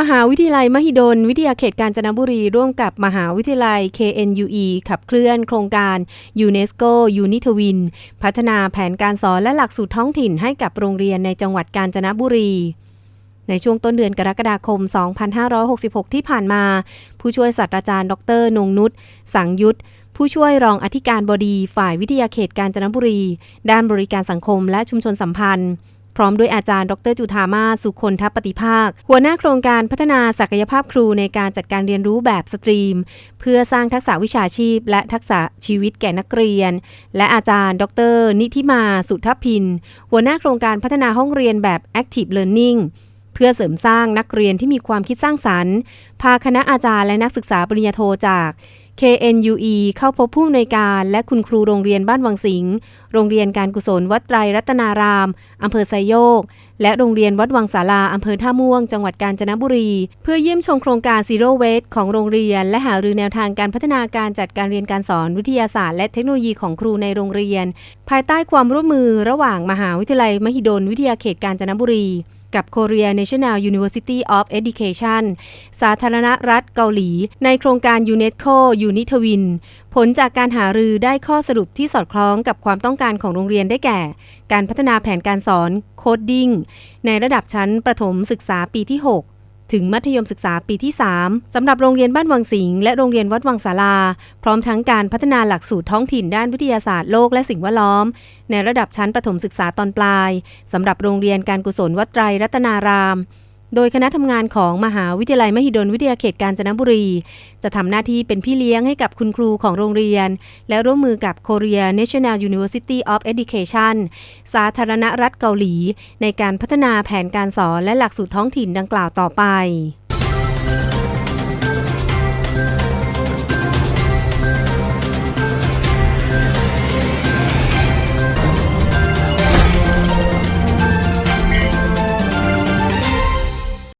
มหาวิทยาลัยมหิดล วิทยาเขตกาญจนบุรี ร่วมกับมหาวิทยาลัย KNUE ขับเคลื่อนโครงการยูเนสโกยูนิทวิน พัฒนาแผนการสอนและหลักสูตรท้องถิ่นให้กับโรงเรียนในจังหวัดกาญจนบุรี ในช่วงต้นเดือนกรกฎาคม 2566 ที่ผ่านมา ผู้ช่วยศาสตราจารย์ ดร นงนุชสังยุทธผู้ช่วยรองอธิการบดีฝ่ายวิทยาเขตกาญจนบุรี ด้านบริการสังคมและชุมชนสัมพันธ์ พร้อมด้วยอาจารย์ ดรจุธามาสุคนทัปฏิภาค หัวหน้าโครงการพัฒนาศักยภาพครูในการจัดการเรียนรู้แบบสตรีม เพื่อสร้างทักษะวิชาชีพ และทักษะชีวิตแก่นักเรียน และอาจารย์ ดร นิธิมาสุทพิน หัวหน้าโครงการพัฒนาห้องเรียนแบบ Active Learning เพื่อเสริมสร้างนักเรียนที่มีความคิดสร้างสรรค์ พาคณะอาจารย์และนักศึกษาปริญญาโทจาก KNUE เข้าพบผู้อำนวยการและคุณครูโรงเรียนบ้านวังสิงห์ โรงเรียนการกุศลวัดไตรรัตนาราม อำเภอไซโยก และโรงเรียนวัดวังสาราอำเภอท่าม่วง จังหวัดกาญจนบุรี เพื่อเยี่ยมชมโครงการ Zero Waste ของโรงเรียน และหารือแนวทางการพัฒนาการจัดการเรียนการสอนวิทยาศาสตร์และเทคโนโลยีของครูในโรงเรียน ภายใต้ความร่วมมือระหว่างมหาวิทยาลัยมหิดลวิทยาเขตกาญจนบุรี กับ Korea National University of Education สาธารณรัฐเกาหลี ในโครงการ UNESCO Unitwin ผลจากการหารือได้ข้อสรุปที่สอดคล้องกับความต้องการของโรงเรียนได้แก่ การพัฒนาแผนการสอนโคดดิ้งในระดับชั้นประถมศึกษาปีที่ 6 ถึงมัธยมศึกษาปีที่ 3สำหรับโรงเรียนบ้านวังสิงห์และโรงเรียนวัดวังศาลา พร้อมทั้งการพัฒนาหลักสูตรท้องถิ่นด้านวิทยาศาสตร์โลกและสิ่งแวดล้อม ในระดับชั้นประถมศึกษาตอนปลายสำหรับโรงเรียนการกุศลวัดไตรรัตนาราม โดยคณะทำงานของมหาวิทยาลัยมหิดลวิทยาเขตกาญจนบุรี จะทำหน้าที่เป็นพี่เลี้ยงให้กับคุณครูของโรงเรียน และร่วมมือกับ Korea National University of Education สาธารณรัฐเกาหลี ในการพัฒนาแผนการสอนและหลักสูตรท้องถิ่นดังกล่าวต่อไป